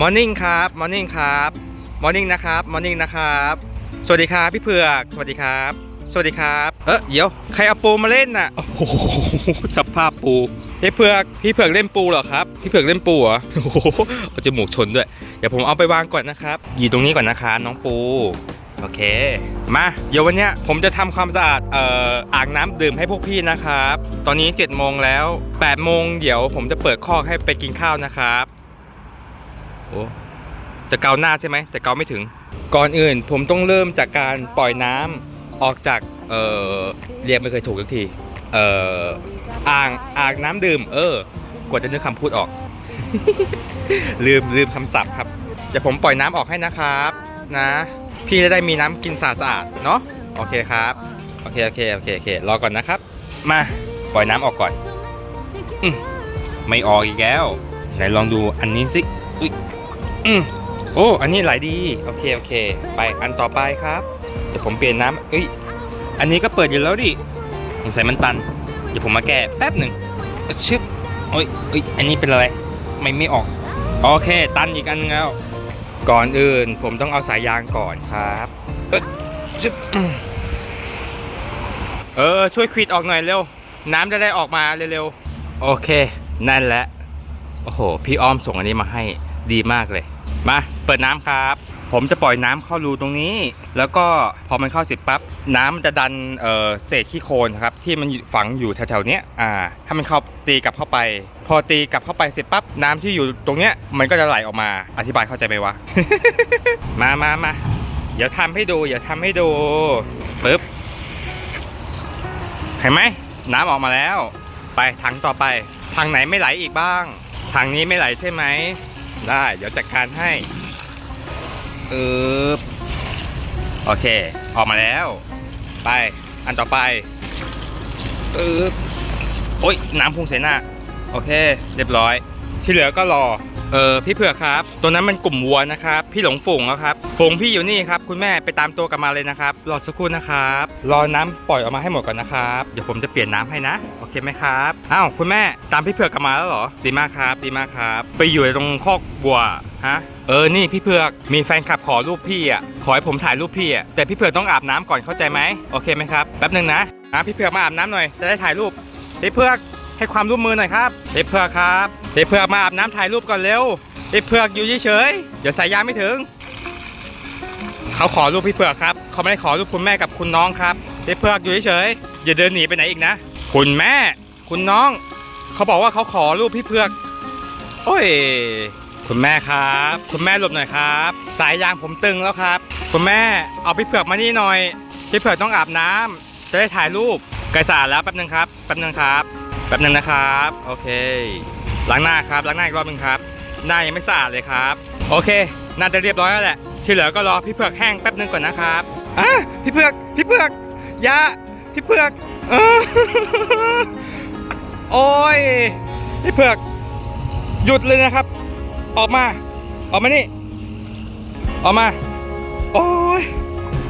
มอร์นิ่งครับมอร์นิ่งครับมอร์นิ่งนะครับมอร์นิ่งนะครับ สวัสดีครับพี่เผือก สวัสดีครับ สวัสดีครับ เออเดี๋ยวใครเอาปูมาเล่นน่ะ โอ้โหสภาพปูพี่เผือกพี่เผือกเล่นปูเหรอครับ พี่เผือกเล่นปูเหรอโอ้โหเอาจมูกชนด้วย เดี๋ยวผมเอาไปวางก่อนนะครับอยู่ตรงนี้ก่อนนะคะน้องปูโอเค มาเดี๋ยววันเนี้ยผมจะทำความสะอาดเอ่ออ่างน้ำดื่มให้พวกพี่นะครับ ตอนนี้7จ็ดโมงแล้ว8ปดโมงเดี๋ยวผมจะเปิดคอกให้ไปกินข้าวนะครับ โอ้จะเกาหน้าใช่ไหมแต่เกาไม่ถึง ก่อนอื่นผมต้องเริ่มจากการปล่อยน้ำออกจากเออเรียกไม่เคยถูกสักทีเอ่ออ่างอ่างน้ำดื่ม เออกว่าจะนึกคำพูดออก ลืมลืมคำศัพท์ครับเดี๋ยวผมปล่อยน้ำออกให้นะครับ นะ พี่จะได้มีน้ำกินสะอาดๆเนาะโอเคครับโอเคโอเคโอเคโอเครอก่อนนะครับ มาปล่อยน้ำออกก่อนอมไม่ออกอีกแล้วไหนลองดูอันนี้สิ อุ้ยอืมโอ้อันนี้ไหลดี โอเค โอเค ไปอันต่อไปครับ เดี๋ยวผมเปลี่ยนน้ำเอ้ย อันนี้ก็เปิดอยู่แล้วดิสงสัยมันตัน เดี๋ยวผมมาแก้แป๊บหนึ่งชึบโอ้ยเอ้ยอันนี้เป็นอะไร ไม่ไม่ออก โอเค ตันอีกอันนึงแล้ว ก่อนอื่นผมต้องเอาสายยางก่อนครับเอ้ยชึบอืมเออ ช่วยควิดออกหน่อยเร็ว น้ำจะได้ออกมาเร็วๆ โอเค นั่นแหละ โอ้โห พี่อ้อมส่งอันนี้มาให้ ดีมากเลย มาเปิดน้ำครับ ผมจะปล่อยน้ำเข้ารูตรงนี้ แล้วก็พอมันเข้าเสร็จปั๊บน้ำมันจะดันเเศษขี้โคลนครับที่มันฝังอยู่แถวๆนี้อ่าให้มันเข้าตีกลับเข้าไป พอตีกลับเข้าไปเสร็จปั๊บน้ำที่อยู่ตรงเนี้ยมันก็จะไหลออกมาอธิบายเข้าใจไหมวะมามามาเดี๋ยวทำให้ดูเดี๋ยวทำให้ดูปึ๊บเห็นไหมน้ำออกมาแล้ว ไปถังต่อไปทางไหนไม่ไหลอีกบ้างทางนี้ไม่ไหลใช่ไหม ได้เดี๋ยวจัดการให้อึบโอเค ออกมาแล้ว ไป อันต่อไปอึบโอ๊ยน้ำพุ่งใส่หน้า โอเค เรียบร้อย ที่เหลือก็รอ เออพี่เผือกครับ ตัวนั้นมันกลุ่มวัวนะครับ พี่หลงฝูงแล้วครับฝูงพี่อยู่นี่ครับ คุณแม่ไปตามตัวกลับมาเลยนะครับ รอสักครู่นะครับ รอน้ำปล่อยออกมาให้หมดก่อนนะครับ เดี๋ยวผมจะเปลี่ยนน้ำให้นะ โอเคไหมครับอ้าวคุณแม่ตามพี่เผือกกลับมาแล้วเหรอ ดีมากครับ ดีมากครับ ไปอยู่ตรงคอกวัวฮะเออ นี่พี่เผือก มีแฟนคลับขอรูปพี่อะ ขอให้ผมถ่ายรูปพี่อะ แต่พี่เผือกต้องอาบน้ำก่อนเข้าใจไหม โอเคไหมครับ แป๊บหนึ่งนะนะพี่เผือกมาอาบน้ำหน่อย จะได้ถ่ายรูป พี่เผือกให้ความร่วมมือหน่อยครับ พี่เผือกครับ พี่เผือกมาอาบน้ำถ่ายรูปก่อนเร็วพี่เผือกอยู่เฉยๆเดี๋ยวสายยางไม่ถึง เขาขอรูปพี่เผือกครับ เขาไม่ได้ขอรูปคุณแม่กับคุณน้องครับพี่เผือกอยู่เฉยๆอย่าเดินหนีไปไหนอีกนะ คุณแม่ คุณน้อง เขาบอกว่าเขาขอรูปพี่เผือก โอ้ย คุณแม่ครับ คุณแม่หลบหน่อยครับ สายยางผมตึงแล้วครับ คุณแม่เอาพี่เผือกมานี่หน่อย พี่เผือกต้องอาบน้ำจะได้ถ่ายรูปไกลสะอาแล้วแป๊บนึงครับแป๊บนึงครับแป๊บนึงนะครับ โอเค ล้างหน้าครับล้างหน้าอีกรอบนึงครับหน้ายังไม่สะอาดเลยครับ โอเค น่าจะเรียบร้อยแล้วแหละ ที่เหลือก็รอพี่เผือกแห้งแป๊บนึงก่อนนะครับอะพี่เผือกพี่เผือกยาพี่เผือกเออโอ้ยพี่เผือกหยุดเลยนะครับ ออกมา ออกมานี่ ออกมา โอ้ย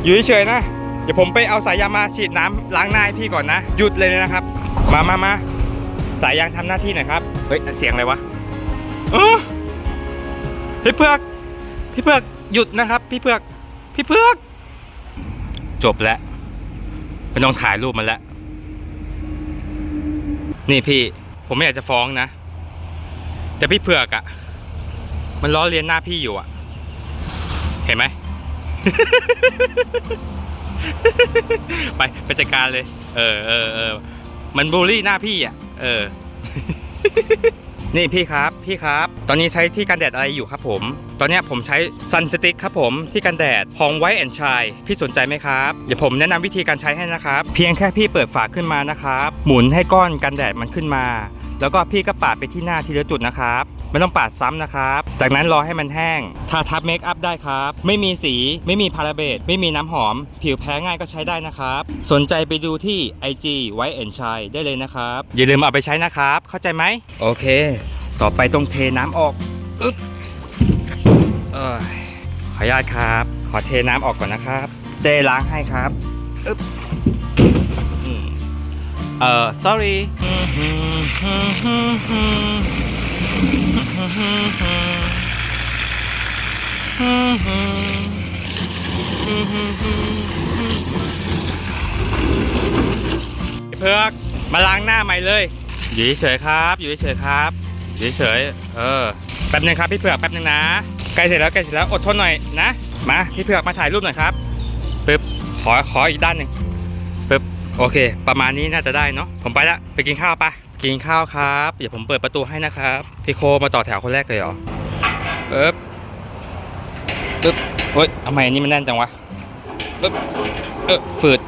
อยู่เฉยๆนะ เดี๋ยวผมไปเอาสายยางมาฉีดน้ำล้างหน้าให้พี่ก่อนนะ หยุดเลยนะครับ มามามา สายยางทำหน้าที่หน่อยครับ เฮ้ย เสียงอะไรวะเออพี่เผือก พี่เผือกหยุดนะครับ พี่เผือก พี่เผือก จบแล้วไม่ต้องถ่ายรูปมันแล้ว นี่พี่ ผมไม่อยากจะฟ้องนะ แต่พี่เผือกอะมันล้อเลียนหน้าพี่อยู่อะเห็นไหม ไปไปจัดการเลย เออเออเออมันบูลลี่หน้าพี่อะ เออ นี่พี่ครับพี่ครับ ตอนนี้ใช้ที่กันแดดอะไรอยู่ครับผม ตอนนี้ผมใช้ซันสติ๊กครับผมที่กันแดดของไวท์แอนชายพี่สนใจไหมครับ เดี๋ยวผมแนะนำวิธีการใช้ให้นะครับ เพียงแค่พี่เปิดฝาขึ้นมานะครับ หมุนให้ก้อนกันแดดมันขึ้นมา แล้วก็พี่ก็ปาดไปที่หน้าทีละจุดนะครับ ไม่ต้องปาดซ้ำนะครับ จากนั้นรอให้มันแห้ง ทาทับเมคอัพได้ครับ ไม่มีสี ไม่มีพาราเบตไม่มีน้ำหอม ผิวแพ้ง่ายก็ใช้ได้นะครับ สนใจไปดูที่ IG White and Shine ได้เลยนะครับ อย่าลืมเอาไปใช้นะครับ เข้าใจไหม โอเค ต่อไปต้องเทน้ำออกอึ๊บเอยขออนุญาตครับ ขอเทน้ำออกก่อนนะครับ เจล้างให้ครับอึ๊บอืมเอ่อ sorry อ เพือกมาล้างหน้าใหม่เลย อยู่เฉยครับ อยู่เฉยครับอยู่เฉยเออแป๊บนึงครับพี่เผือกแป๊บนึงนะใกล้เสร็จแล้วใกล้เสร็จแล้วอดทนหน่อยนะมาพี่เผือกมาถ่ายรูปหน่อยครับปึ๊บขอขออีกด้านหนึ่งปึ๊บโอเค ประมาณนี้น่าจะได้เนาะผมไปละไปกินข้าวปะ กินข้าวครับ เดี๋ยวผมเปิดประตูให้นะครับพี่โคมาต่อแถวคนแรกเลยเหรอปึ๊บปึ๊บเฮ้ยทำไมอันนี้มันแน่นจังวะปึ๊บเออฝืด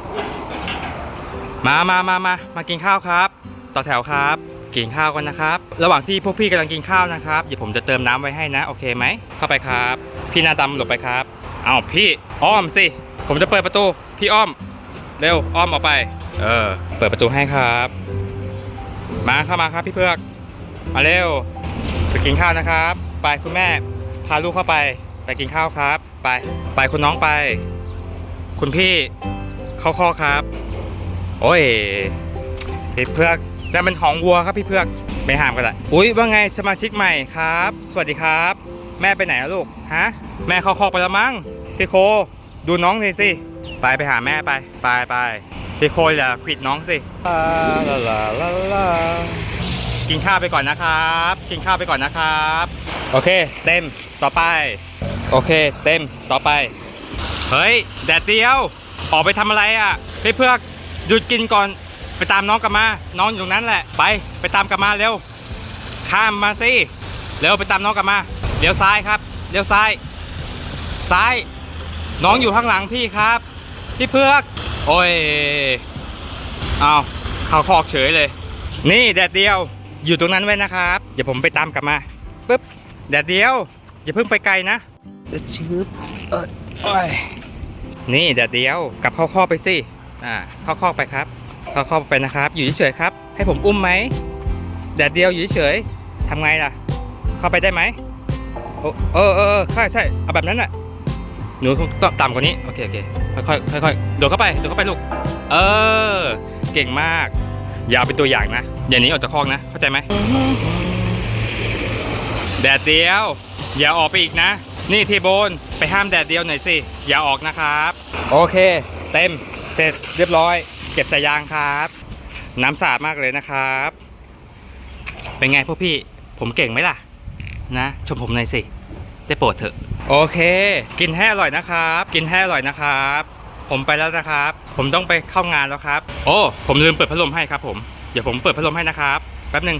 มามามามามากินข้าวครับ ต่อแถวครับ กินข้าวกันนะครับ ระหว่างที่พวกพี่กำลังกินข้าวนะครับเดี๋ยวผมจะเติมน้ำไว้ให้นะ โอเคไหมเข้าไปครับ พี่หน้าดำหลบไปครับเอาพี่อ้อมสิผมจะเปิดประตู พี่อ้อม เร็วอ้อมออกไป เออ เปิดประตูให้ครับ มาเข้ามาครับพี่เพือก มาเร็วไปกินข้าวนะครับ ไปคุณแม่พาลูกเข้าไป ไปกินข้าวครับ ไปไปคุณน้องไป คุณพี่เข้าข้อครับ โอ้ยพี่เพือกนั่นมันของวัวครับพี่เพือกไม่ห้ามกันละอุ้ยว่าไงสมาชิกใหม่ครับ สวัสดีครับ แม่ไปไหนลูกฮะแม่เข้าคอไปแล้วมั้งพี่โค ดูน้องหน่อยสิไปไปหาแม่ไปไปไป พี่โคอย่าขวิดน้องสิลาลาลาลาลากินข้าวไปก่อนนะครับ กินข้าวไปก่อนนะครับ โอเค เต็มต่อไป โอเค เต็มต่อไป เฮ้ย แดดเดียว ออกไปทำอะไรอะพี่เพือกหยุดกินก่อน ไปตามน้องกลับมา น้องอยู่ตรงนั้นแหละ ไป ไปตามกลับมาเร็ว ข้ามมาสิ เร็วไปตามน้องกลับมา เลี้ยวซ้ายครับ เลี้ยวซ้าย ซ้าย น้องอยู่ข้างหลังพี่ครับ พี่เพือก โอ้ย เอาเข้าคอกเฉยเลย นี่แดดเดียว อยู่ตรงนั้นไว้นะครับ เดี๋ยวผมไปตามกลับมาปึ๊บแดดเดียว อย่าเพิ่งไปไกลนะชืบเออโอ้ยนี่เดี๋ยวเดียวกลับเข้าข้อกไปสิ อ่า เข้าข้อกไปครับ เข้าข้อกไปนะครับ อยู่เฉยๆครับ ให้ผมอุ้มไหมแดดเดียวอยู่เฉยๆทำไงล่ะ เข้าไปได้ไหมโอ้เออเออเออใช่ใช่เอาแบบนั้นน่ะ หนูต้องต่ำกว่านี้โอเคโอเคค่อยๆค่อยๆโดดเข้าไปโดดเข้าไปลูกเออ เก่งมาก อย่าเอาเป็นตัวอย่างนะอย่าหนีออกจากคอกนะเข้าใจไหมแดดเดียว อย่าออกไปอีกนะ นี่ทีโบนไปห้ามแดดเดียวหน่อยสิอย่าออกนะครับ โอเค เต็มเสร็จเรียบร้อย เก็บใส่ยางครับ น้ำสะอาดมากเลยนะครับ เป็นไงพวกพี่ผมเก่งไหมล่ะ นะ ชมผมหน่อยสิ ได้โปรดเถอะ โอเค กินให้อร่อยนะครับ กินให้อร่อยนะครับ ผมไปแล้วนะครับ ผมต้องไปเข้างานแล้วครับ โอ้ ผมลืมเปิดพัดลมให้ครับผม เดี๋ยวผมเปิดพัดลมให้นะครับ แป๊บหนึ่ง